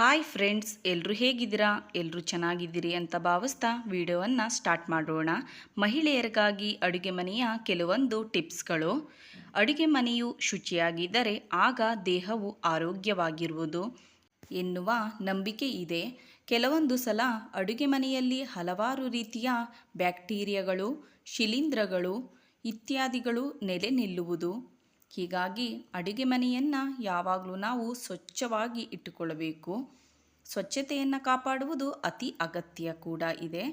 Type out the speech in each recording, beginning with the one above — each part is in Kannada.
ಹಾಯ್ ಫ್ರೆಂಡ್ಸ್ ಎಲ್ಲರೂ ಹೇಗಿದ್ದೀರಾ? ಎಲ್ಲರೂ ಚೆನ್ನಾಗಿದ್ದೀರಿ ಅಂತ ಭಾವಿಸ್ತಾ ವಿಡಿಯೋವನ್ನು ಸ್ಟಾರ್ಟ್ ಮಾಡೋಣ. ಮಹಿಳೆಯರಿಗಾಗಿ ಅಡುಗೆ ಮನೆಯ ಕೆಲವೊಂದು ಟಿಪ್ಸ್ಗಳು. ಅಡುಗೆ ಮನೆಯು ಶುಚಿಯಾಗಿದ್ದರೆ ಆಗ ದೇಹವು ಆರೋಗ್ಯವಾಗಿರುವುದು ಎನ್ನುವ ನಂಬಿಕೆ ಇದೆ. ಕೆಲವೊಂದು ಸಲ ಅಡುಗೆ ಮನೆಯಲ್ಲಿ ಹಲವಾರು ರೀತಿಯ ಬ್ಯಾಕ್ಟೀರಿಯಾಗಳು, ಶಿಲೀಂಧ್ರಗಳು ಇತ್ಯಾದಿಗಳು ನೆಲೆ ನಿಲ್ಲುವುದು. ಹೀಗಾಗಿ ಅಡುಗೆ ಮನೆಯನ್ನು ಯಾವಾಗಲೂ ನಾವು ಸ್ವಚ್ಛವಾಗಿ ಇಟ್ಟುಕೊಳ್ಳಬೇಕು. ಸ್ವಚ್ಛತೆಯನ್ನು ಕಾಪಾಡುವುದು ಅತಿ ಅಗತ್ಯ ಕೂಡ ಇದೆ.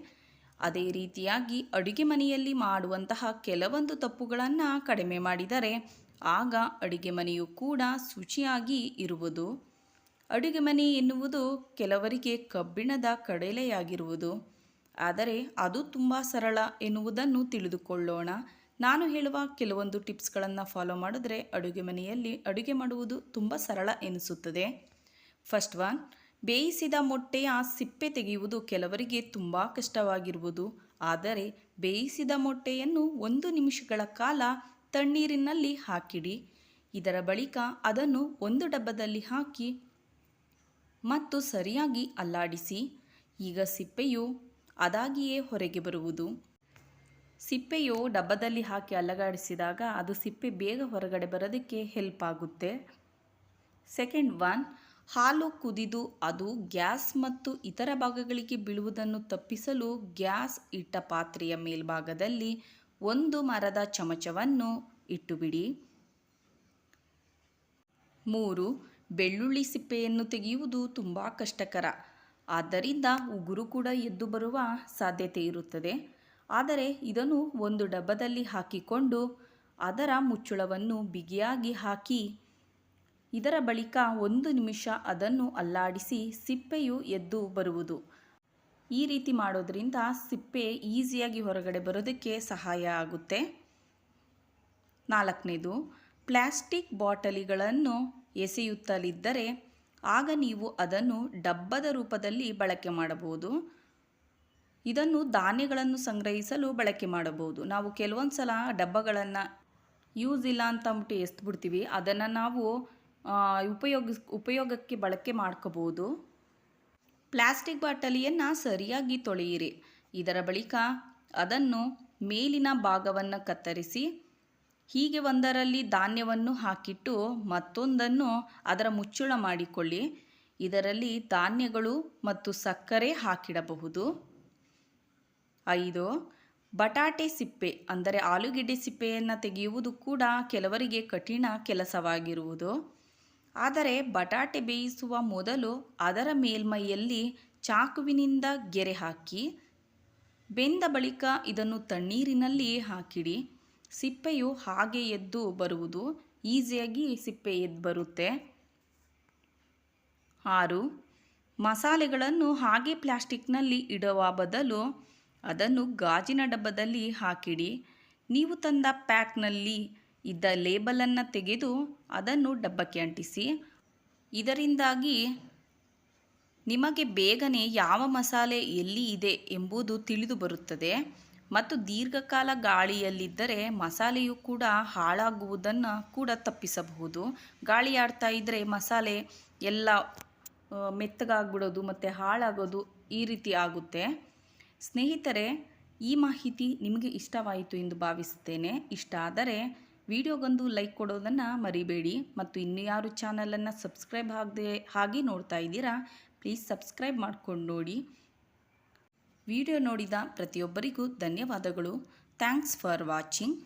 ಅದೇ ರೀತಿಯಾಗಿ ಅಡುಗೆ ಮನೆಯಲ್ಲಿ ಮಾಡುವಂತಹ ಕೆಲವೊಂದು ತಪ್ಪುಗಳನ್ನು ಕಡಿಮೆ ಮಾಡಿದರೆ ಆಗ ಅಡುಗೆ ಮನೆಯು ಕೂಡ ಶುಚಿಯಾಗಿ ಇರುವುದು. ಅಡುಗೆ ಮನೆ ಎನ್ನುವುದು ಕೆಲವರಿಗೆ ಕಬ್ಬಿಣದ ಕಡಲೆಯಾಗಿರುವುದು. ಆದರೆ ಅದು ತುಂಬ ಸರಳ ಎನ್ನುವುದನ್ನು ತಿಳಿದುಕೊಳ್ಳೋಣ. ನಾನು ಹೇಳುವ ಕೆಲವೊಂದು ಟಿಪ್ಸ್ಗಳನ್ನು ಫಾಲೋ ಮಾಡಿದ್ರೆ ಅಡುಗೆ ಮನೆಯಲ್ಲಿ ಅಡುಗೆ ಮಾಡುವುದು ತುಂಬ ಸರಳ ಎನಿಸುತ್ತದೆ. ಫಸ್ಟ್ ಒನ್ ಬೇಯಿಸಿದ ಮೊಟ್ಟೆಯ ಸಿಪ್ಪೆ ತೆಗೆಯುವುದು ಕೆಲವರಿಗೆ ತುಂಬ ಕಷ್ಟವಾಗಿರುವುದು. ಆದರೆ ಬೇಯಿಸಿದ ಮೊಟ್ಟೆಯನ್ನು ಒಂದು ನಿಮಿಷಗಳ ಕಾಲ ತಣ್ಣೀರಿನಲ್ಲಿ ಹಾಕಿಡಿ. ಇದರ ಬಳಿಕ ಅದನ್ನು ಒಂದು ಡಬ್ಬದಲ್ಲಿ ಹಾಕಿ ಮತ್ತು ಸರಿಯಾಗಿ ಅಲ್ಲಾಡಿಸಿ. ಈಗ ಸಿಪ್ಪೆಯು ಅದಾಗಿಯೇ ಹೊರಗೆ ಬರುವುದು. ಸಿಪ್ಪೆಯು ಡಬ್ಬದಲ್ಲಿ ಹಾಕಿ ಅಲಗಾಡಿಸಿದಾಗ ಅದು ಸಿಪ್ಪೆ ಬೇಗ ಹೊರಗಡೆ ಬರೋದಕ್ಕೆ ಹೆಲ್ಪ್ ಆಗುತ್ತೆ. ಸೆಕೆಂಡ್ ಒನ್ ಹಾಲು ಕುದಿದು ಅದು ಗ್ಯಾಸ್ ಮತ್ತು ಇತರ ಭಾಗಗಳಿಗೆ ಬೀಳುವುದನ್ನು ತಪ್ಪಿಸಲು ಗ್ಯಾಸ್ ಇಟ್ಟ ಪಾತ್ರೆಯ ಮೇಲ್ಭಾಗದಲ್ಲಿ ಒಂದು ಮರದ ಚಮಚವನ್ನು ಇಟ್ಟುಬಿಡಿ. ಮೂರು, ಬೆಳ್ಳುಳ್ಳಿ ಸಿಪ್ಪೆಯನ್ನು ತೆಗೆಯುವುದು ತುಂಬ ಕಷ್ಟಕರ. ಆದ್ದರಿಂದ ಉಗುರು ಕೂಡ ಎದ್ದು ಬರುವ ಸಾಧ್ಯತೆ ಇರುತ್ತದೆ. ಆದರೆ ಇದನ್ನು ಒಂದು ಡಬ್ಬದಲ್ಲಿ ಹಾಕಿಕೊಂಡು ಅದರ ಮುಚ್ಚುಳವನ್ನು ಬಿಗಿಯಾಗಿ ಹಾಕಿ, ಇದರ ಬಳಿಕ ಒಂದು ನಿಮಿಷ ಅದನ್ನು ಅಲ್ಲಾಡಿಸಿ ಸಿಪ್ಪೆಯು ಎದ್ದು ಬರುವುದು. ಈ ರೀತಿ ಮಾಡೋದ್ರಿಂದ ಸಿಪ್ಪೆ ಈಸಿಯಾಗಿ ಹೊರಗಡೆ ಬರೋದಕ್ಕೆ ಸಹಾಯ ಆಗುತ್ತೆ. ನಾಲ್ಕನೇದು, ಪ್ಲಾಸ್ಟಿಕ್ ಬಾಟಲಿಗಳನ್ನು ಎಸೆಯುತ್ತಲಿದ್ದರೆ ಆಗ ನೀವು ಅದನ್ನು ಡಬ್ಬದ ರೂಪದಲ್ಲಿ ಬಳಕೆ ಮಾಡಬಹುದು. ಇದನ್ನು ಧಾನ್ಯಗಳನ್ನು ಸಂಗ್ರಹಿಸಲು ಬಳಕೆ ಮಾಡಬಹುದು. ನಾವು ಕೆಲವೊಂದು ಸಲ ಡಬ್ಬಗಳನ್ನು ಯೂಸ್ ಇಲ್ಲ ಅಂತ ಅಂದ್ಬಿಟ್ಟು ಎಸ್ಬಿಡ್ತೀವಿ. ಅದನ್ನು ನಾವು ಉಪಯೋಗಿಸ್, ಉಪಯೋಗಕ್ಕೆ ಬಳಕೆ ಮಾಡ್ಕೋಬೋದು ಪ್ಲಾಸ್ಟಿಕ್ ಬಾಟಲಿಯನ್ನು ಸರಿಯಾಗಿ ತೊಳೆಯಿರಿ. ಇದರ ಬಳಿಕ ಅದನ್ನು ಮೇಲಿನ ಭಾಗವನ್ನು ಕತ್ತರಿಸಿ, ಹೀಗೆ ಒಂದರಲ್ಲಿ ಧಾನ್ಯವನ್ನು ಹಾಕಿಟ್ಟು ಮತ್ತೊಂದನ್ನು ಅದರ ಮುಚ್ಚಳ ಮಾಡಿಕೊಳ್ಳಿ. ಇದರಲ್ಲಿ ಧಾನ್ಯಗಳು ಮತ್ತು ಸಕ್ಕರೆ ಹಾಕಿಡಬಹುದು. ಐದು. ಬಟಾಟೆ ಸಿಪ್ಪೆ, ಅಂದರೆ ಆಲೂಗೆಡ್ಡೆ ಸಿಪ್ಪೆಯನ್ನು ತೆಗೆಯುವುದು ಕೂಡ ಕೆಲವರಿಗೆ ಕಠಿಣ ಕೆಲಸವಾಗಿರುವುದು. ಆದರೆ ಬಟಾಟೆ ಬೇಯಿಸುವ ಮೊದಲು ಅದರ ಮೇಲ್ಮೈಯಲ್ಲಿ ಚಾಕುವಿನಿಂದ ಗೆರೆ ಹಾಕಿ, ಬೆಂದ ಬಳಿಕ ಇದನ್ನು ತಣ್ಣೀರಿನಲ್ಲಿ ಹಾಕಿಡಿ. ಸಿಪ್ಪೆಯು ಹಾಗೆ ಎದ್ದು ಬರುವುದು, ಈಸಿಯಾಗಿ ಸಿಪ್ಪೆ ಎದ್ದು ಬರುತ್ತೆ. ಆರು. ಮಸಾಲೆಗಳನ್ನು ಹಾಗೆ ಪ್ಲಾಸ್ಟಿಕ್ನಲ್ಲಿ ಇಡುವ ಬದಲು ಅದನ್ನು ಗಾಜಿನ ಡಬ್ಬದಲ್ಲಿ ಹಾಕಿಡಿ. ನೀವು ತಂದ ಪ್ಯಾಕ್ನಲ್ಲಿ ಇದ್ದ ಲೇಬಲನ್ನು ತೆಗೆದು ಅದನ್ನು ಡಬ್ಬಕ್ಕೆ ಅಂಟಿಸಿ. ಇದರಿಂದಾಗಿ ನಿಮಗೆ ಬೇಗನೆ ಯಾವ ಮಸಾಲೆ ಎಲ್ಲಿ ಇದೆ ಎಂಬುದು ತಿಳಿದು ಬರುತ್ತದೆ ಮತ್ತು ದೀರ್ಘಕಾಲ ಗಾಳಿಯಲ್ಲಿದ್ದರೆ ಮಸಾಲೆಯು ಕೂಡ ಹಾಳಾಗುವುದನ್ನು ಕೂಡ ತಪ್ಪಿಸಬಹುದು. ಗಾಳಿ ಆಡ್ತಾ ಇದ್ದರೆ ಮಸಾಲೆ ಎಲ್ಲ ಮೆತ್ತಗಾಗ್ಬಿಡೋದು ಮತ್ತು ಹಾಳಾಗೋದು ಈ ರೀತಿ ಆಗುತ್ತೆ. ಸ್ನೇಹಿತರೆ, ಈ ಮಾಹಿತಿ ನಿಮಗೆ ಇಷ್ಟವಾಯಿತು ಎಂದು ಭಾವಿಸುತ್ತೇನೆ. ಇಷ್ಟ ಆದರೆ, ವಿಡಿಯೋಗೊಂದು ಲೈಕ್ ಕೊಡೋದನ್ನು ಮರಿಬೇಡಿ ಮತ್ತು ಇನ್ನು ಯಾರು ಚಾನಲನ್ನು ಸಬ್ಸ್ಕ್ರೈಬ್ ಆಗದೆ, ಹಾಗೆ ನೋಡ್ತಾ ಇದ್ದೀರಾ, ಪ್ಲೀಸ್ ಸಬ್ಸ್ಕ್ರೈಬ್ ಮಾಡ್ಕೊಂಡು ನೋಡಿ. ವಿಡಿಯೋ ನೋಡಿದ ಪ್ರತಿಯೊಬ್ಬರಿಗೂ ಧನ್ಯವಾದಗಳು. Thanks for watching.